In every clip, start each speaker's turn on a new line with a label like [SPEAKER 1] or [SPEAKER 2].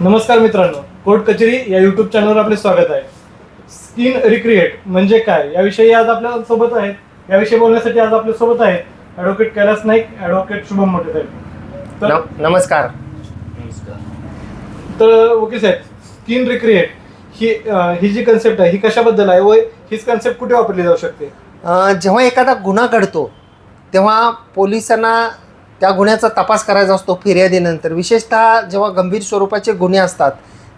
[SPEAKER 1] नमस्कार मित्रांनो कोर्ट कचेरी या युट्यूब चॅनलवर आपले स्वागत आहे. स्किन रिक्रिएट म्हणजे काय? याविषयी आज आपल्यासोबत आहेत. याविषयी बोलण्यासाठी आज आपल्यासोबत आहेत ॲडव्होकेट कैलास नाईक ॲडव्होकेट शुभम मोठे साहेब तर
[SPEAKER 2] नमस्कार.
[SPEAKER 1] तर वकील साहेब स्किन रिक्रिएट ही अं, ही जी कन्सेप्ट आहे ही कशाबद्दल आहे? व हीच कन्सेप्ट कुठे वापरली जाऊ शकते?
[SPEAKER 2] अं, जेव्हा एखादा गुन्हा घडतो तेव्हा पोलिसांना त्या गुन्ह्याचा तपास करायचा असतो फिर्यादीनंतर. विशेषतः जेव्हा गंभीर स्वरूपाचे गुन्हे असतात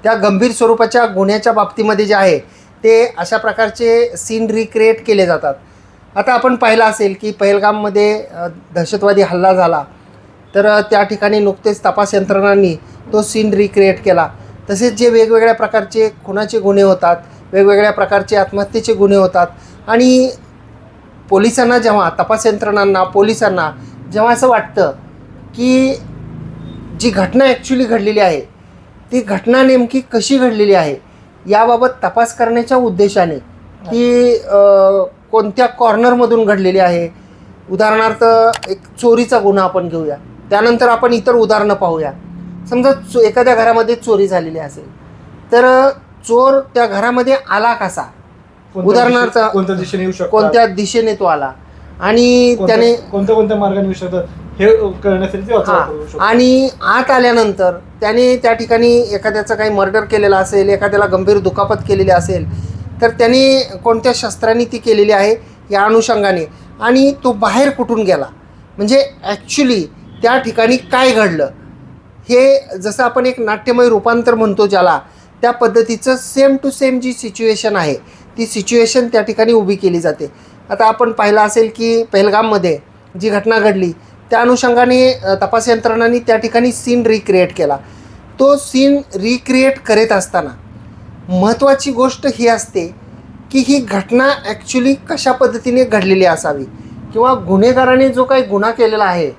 [SPEAKER 2] त्या गंभीर स्वरूपाच्या गुन्ह्याच्या बाबतीमध्ये जे आहे ते अशा प्रकारचे सीन रिक्रिएट केले जातात. आता आपण पाहिलं असेल की पहलगाममध्ये दहशतवादी हल्ला झाला. तर त्या ठिकाणी नुकतेच तपास यंत्रणांनी तो सीन रिक्रिएट केला. तसेच जे वेगवेगळ्या प्रकारचे खुनाचे गुन्हे होतात वेगवेगळ्या प्रकारचे आत्महत्येचे गुन्हे होतात आणि पोलिसांना जेव्हा तपास यंत्रणांना पोलिसांना जेव्हा असं वाटतं की जी घटना ॲक्च्युली घडलेली आहे ती घटना नेमकी कशी घडलेली आहे याबाबत तपास करण्याच्या उद्देशाने की अ, कोणत्या कॉर्नरमधून घडलेली आहे. उदाहरणार्थ एक चोरीचा गुन्हा आपण घेऊया. त्यानंतर आपण इतर उदाहरणं पाहूया. समजा चो एखाद्या घरामध्ये चोरी झालेली असेल तर चोर त्या घरामध्ये आला कसा? उदाहरणार्थ
[SPEAKER 1] कोणत्या दिशेने येऊ शकतो
[SPEAKER 2] कोणत्या दिशेने तो आला? आणि त्याने
[SPEAKER 1] कोणत्या कोणत्या मार्गाने शकतात हे कळण्यासाठी ते वापर करू
[SPEAKER 2] हां
[SPEAKER 1] शकतो
[SPEAKER 2] आणि आत आल्यानंतर त्याने त्या ठिकाणी एखाद्याचं काही मर्डर केलेलं असेल एखाद्याला गंभीर दुखापत केलेली असेल तर त्याने कोणत्या शस्त्रांनी ती केलेली आहे या अनुषंगाने. आणि तो बाहेर कुठून गेला? म्हणजे ॲक्च्युली त्या ठिकाणी काय घडलं? हे जसं आपण एक नाट्यमय रूपांतर म्हणतो ज्याला त्या पद्धतीचं सेम टू सेम जी सिच्युएशन आहे ती सिच्युएशन त्या ठिकाणी उभी केली जाते. आता आपण पाहिलं असेल की पहलगाममध्ये जी घटना घडली त्या अनुषंगाने तपास यंत्रणांनी त्या ठिकाणी सीन रिक्रिएट केला. तो सीन रिक्रिएट करीत असताना महत्त्वाची गोष्ट ही असते की ही घटना ॲक्च्युली कशा पद्धतीने घडलेली असावी किंवा गुन्हेगाराने जो काही गुन्हा केलेला आहे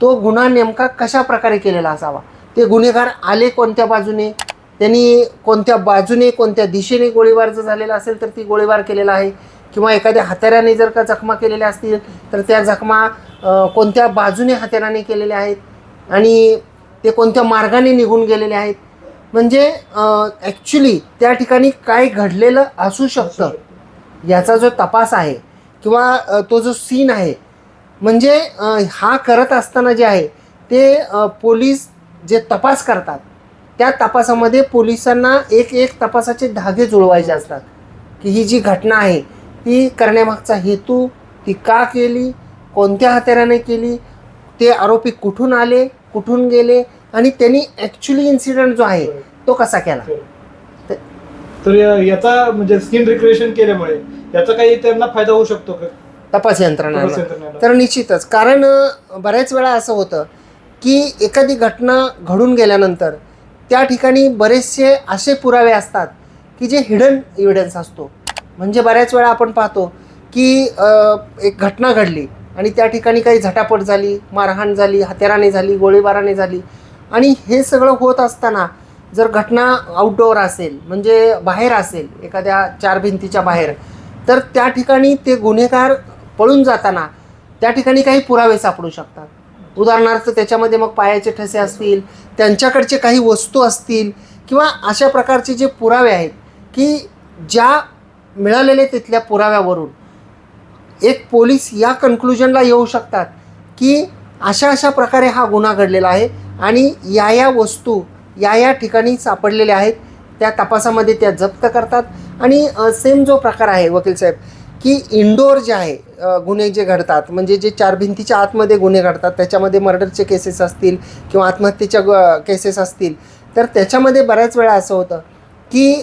[SPEAKER 2] तो गुन्हा नेमका कशा प्रकारे केलेला असावा? ते गुन्हेगार आले कोणत्या बाजूने? त्यांनी कोणत्या बाजूने कोणत्या दिशेने गोळीबार जर झालेला असेल तर ती गोळीबार केलेला आहे. किंवा एखाद्या हत्याराने जर का जखमा केलेल्या असतील तर त्या जखमा कोणत्या बाजूने हत्याराने केलेल्या आहेत आणि ते कोणत्या मार्गाने निघून गेलेले आहेत. म्हणजे ॲक्च्युली त्या ठिकाणी काय घडलेलं असू शकतं याचा जो तपास आहे किंवा तो जो सीन आहे. म्हणजे हा करत असताना जे आहे ते पोलीस जे तपास करतात त्या तपासामध्ये पोलिसांना एक एक तपासाचे धागे जुळवायचे असतात. की ही जी घटना आहे ती करण्यामागचा हेतू ती का केली? कोणत्या हत्याराने केली? ते आरोपी कुठून आले? कुठून गेले? आणि त्यांनी ॲक्च्युली इन्सिडेंट जो आहे तो कसा केला?
[SPEAKER 1] तर या- याचा म्हणजे स्किन रिक्रिएशन केल्यामुळे याचा काही त्यांना फायदा होऊ शकतो का?
[SPEAKER 2] तपास
[SPEAKER 1] यंत्रणेला?
[SPEAKER 2] तर निश्चितच. कारण बऱ्याच वेळा असं होतं की एखादी घटना घडून गेल्यानंतर त्या ठिकाणी बरेचसे असे पुरावे असतात की जे हिडन एव्हिडन्स असतो. म्हणजे बऱ्याच वेळा आपण पाहतो की एक घटना घडली आणि त्या ठिकाणी काही झटापट झाली मारहाण झाली हत्याराने झाली गोळीबाराने झाली. आणि हे सगळं होत असताना जर घटना आउटडोअर असेल म्हणजे बाहेर असेल एखाद्या चार भिंतीच्या बाहेर तर त्या ठिकाणी ते गुन्हेगार पळून जाताना त्या ठिकाणी काही पुरावे सापडू शकतात. उदाहरणार्थ त्याच्यामध्ये मग पायाचे ठसे असतील त्यांच्याकडचे काही वस्तू असतील किंवा अशा प्रकारचे जे पुरावे आहेत की ज्या मिळालेले तिथल्या पुराव्यावरून. एक पोलीस या कन्क्लुजनला येऊ शकतात की अशा अशा प्रकारे हा गुन्हा घडलेला आहे आणि या या वस्तू या या ठिकाणी सापडलेल्या आहेत त्या तपासामध्ये त्या जप्त करतात. आणि सेम जो प्रकार आहे वकील साहेब की इंडोर जे आहे गुन्हे जे घडतात म्हणजे जे चार भिंतीच्या आतमध्ये गुन्हे घडतात त्याच्यामध्ये मर्डरचे केसेस असतील किंवा आत्महत्येच्या केसेस असतील तर त्याच्यामध्ये बऱ्याच वेळा असं होतं की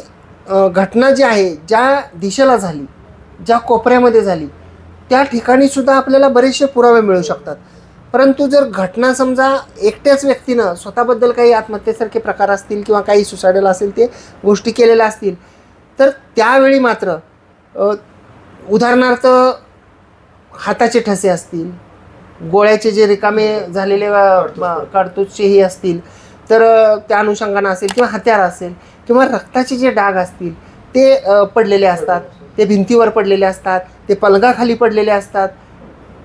[SPEAKER 2] घटना जी आहे ज्या दिशेला झाली ज्या कोपऱ्यामध्ये झाली त्या ठिकाणी सुद्धा आपल्याला बरेचसे पुरावे मिळू शकतात. परंतु जर घटना समजा एकट्याच व्यक्तीनं स्वतःबद्दल काही आत्महत्येसारखे प्रकार असतील किंवा काही सुसायडल असेल ते गोष्टी केलेल्या असतील तर त्यावेळी मात्र उदाहरणार्थ हाताचे ठसे असतील गोळ्याचे जे रिकामे झालेले अ, काडतूसचेही असतील तर त्या अनुषंगानं असेल किंवा हत्यार असेल किंवा रक्ताचे जे डाग असतील ते पडलेले असतात ते भिंतीवर पडलेले असतात ते पलगाखाली पडलेले असतात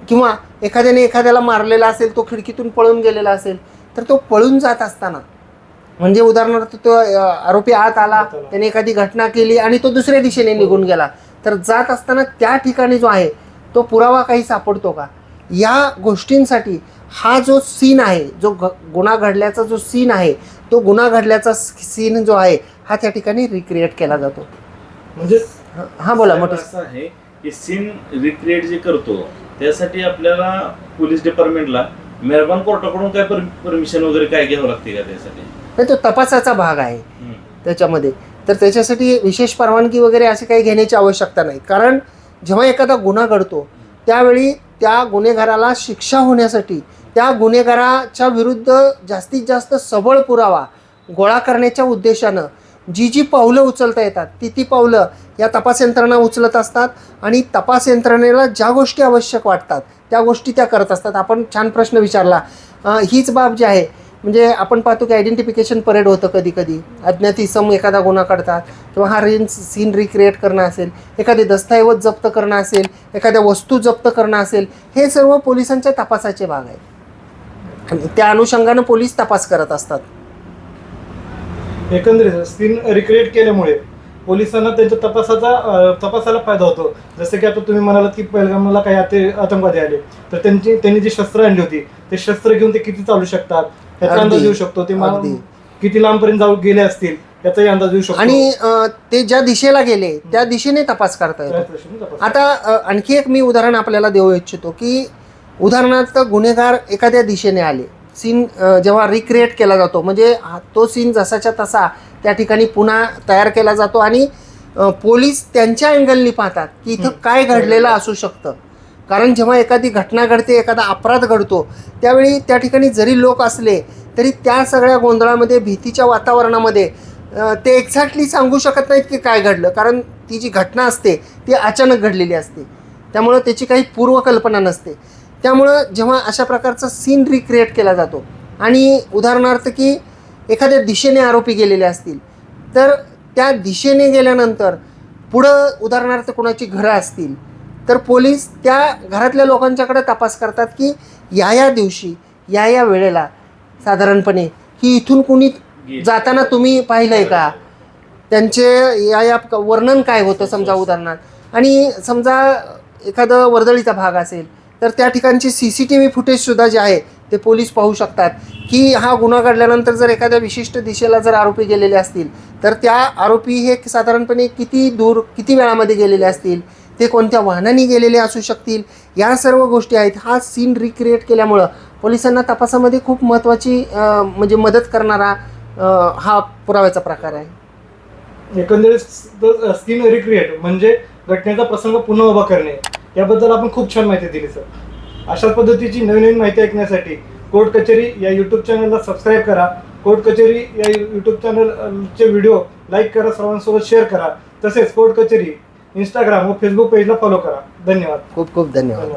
[SPEAKER 2] किंवा एखाद्याने एखाद्याला मारलेला असेल तो खिडकीतून पळून गेलेला असेल तर तो पळून जात असताना म्हणजे उदाहरणार्थ तो आरोपी आत आला. त्याने एखादी घटना केली आणि तो दुसऱ्या दिशेने निघून गेला तर जात असताना त्या ठिकाणी जो आहे तो पुरावा काही सापडतो का या गोष्टींसाठी हा जो सीन आहे जो गुन्हा घडल्याचा जो सीन आहे तो गुन्हा घडल्याचा सीन जो आहे हा त्या ठिकाणी रिक्रिएट केला जातो.
[SPEAKER 1] म्हणजे
[SPEAKER 2] हा बोला मोठे
[SPEAKER 3] असं आहे की सीन रिक्रिएट जे करतो त्यासाठी आपल्याला पोलीस डिपार्टमेंटला मेहरबान कोर्टाकडून काय परमिशन वगैरे काय घ्यावं लागते का त्यासाठी?
[SPEAKER 2] नाही, तो तपासाचा भाग आहे. त्याच्यामध्ये. तर त्याच्यासाठी विशेष परवानगी वगैरे असे काही घेण्याची आवश्यकता नाही. कारण जेव्हा एखादा गुन्हा घडतो त्यावेळी त्या गुन्हेगाराला शिक्षा होण्यासाठी त्या गुन्हेगाराच्या विरुद्ध जास्तीत जास्त सबळ पुरावा गोळा करण्याच्या उद्देशानं जी जी पावलं उचलता येतात ती ती पावलं या तपास यंत्रणा उचलत असतात आणि तपास यंत्रणेला ज्या गोष्टी आवश्यक वाटतात त्या गोष्टी त्या करत असतात. आपण छान प्रश्न विचारला. हीच बाब जी आहे म्हणजे आपण पाहतो की आयडेंटिफिकेशन परेड होतं कधी कधी अज्ञात इसम एखादा गुन्हा करतात किंवा हा रिन सीन रिक्रिएट करणं असेल एखादे दस्तऐवज जप्त करणं असेल एखाद्या वस्तू जप्त करणं असेल हे सर्व पोलिसांच्या तपासाचे भाग आहेत. आणि त्या अनुषंगानं पोलीस तपास करत असतात
[SPEAKER 1] एकंदरीत स्क्रीन रिक्रिएट केल्यामुळे पोलिसांना त्यांच्या तपासाचा अं, तपासाला फायदा होतो जसं की आता तुम्ही म्हणालात की पहिलगामला काही आते आतंकवादी आले तर त्यांची त्यांनी जी शस्त्र आणली होती ते शस्त्र घेऊन ते किती चालू शकतात याचा
[SPEAKER 2] अगदी.
[SPEAKER 1] अंदाज येऊ शकतो ते मा-
[SPEAKER 2] अगदी.
[SPEAKER 1] किती लांबपर्यंत जाऊ गेले असतील याचाही अंदाज येऊ शकतो
[SPEAKER 2] आणि अं, ते ज्या दिशेला गेले त्या दिशेने तपास करता येतो
[SPEAKER 1] तपास.
[SPEAKER 2] आता अ, आणखी एक मी उदाहरण आपल्याला देऊ इच्छितो की उदाहरणार्थ गुन्हेगार एखाद्या दिशेने आले. सीन जेव्हा रिक्रिएट केला जातो म्हणजे तो सीन जसाच्या तसा त्या ठिकाणी पुन्हा तयार केला जातो आणि पोलीस त्यांच्या अँगलनी पाहतात की इथं. काय घडलेलं असू शकतं. कारण जेव्हा एखादी घटना घडते एखादा अपराध घडतो त्यावेळी त्या ठिकाणी जरी लोक असले तरी त्या सगळ्या गोंधळामध्ये भीतीच्या वातावरणामध्ये ते एक्झॅक्टली सांगू शकत नाहीत की काय घडलं. कारण ती जी घटना असते ती अचानक घडलेली असते. त्यामुळं त्याची काही पूर्वकल्पना नसते. त्यामुळं जेव्हा अशा प्रकारचा सीन रिक्रिएट केला जातो. आणि उदाहरणार्थ की एखाद्या दिशेने आरोपी गेलेले असतील तर त्या दिशेने गेल्यानंतर पुढं उदाहरणार्थ कोणाची घरं असतील तर पोलीस त्या घरातल्या लोकांच्याकडे तपास करतात की या या दिवशी या या वेळेला साधारणपणे की इथून कुणी जाताना तुम्ही पाहिलंय का? त्यांचे या या वर्णन काय होतं समजा उदाहरणार्थ आणि समजा एखादं वर्दळीचा भाग असेल तर त्या ठिकाणची सी सी टी व्ही फुटेजसुद्धा जे आहे ते पोलीस पाहू शकतात. की हा गुन्हा घडल्यानंतर जर एखाद्या विशिष्ट दिशेला जर आरोपी गेलेले असतील तर त्या आरोपी हे साधारणपणे किती दूर किती वेळामध्ये गेलेले असतील? ते कोणत्या वाहनाने गेलेले असू शकतील? या सर्व गोष्टी आहेत. हा सीन रिक्रिएट केल्यामुळं पोलिसांना तपासामध्ये खूप महत्त्वाची म्हणजे मदत करणारा हा पुराव्याचा प्रकार आहे.
[SPEAKER 1] एकंदरीत सीन रिक्रिएट म्हणजे घटनेचा प्रसंग पुन्हा उभा करणे. याबद्दल आपण खूप छान माहिती दिली सर अशाच पद्धतीची नवीन नवीन माहिती ऐकण्यासाठी कोर्ट कचेरी या यूट्यूब चॅनलला सबस्क्राईब करा. कोर्ट कचेरी या यूट्यूब चॅनलचे व्हिडिओ लाईक करा सर्वांसोबत शेअर करा. तसेच कोर्ट कचेरी इंस्टाग्राम व फेसबुक पेजला फॉलो करा. धन्यवाद.
[SPEAKER 2] खूप खूप धन्यवाद.
[SPEAKER 1] धन्यवाद.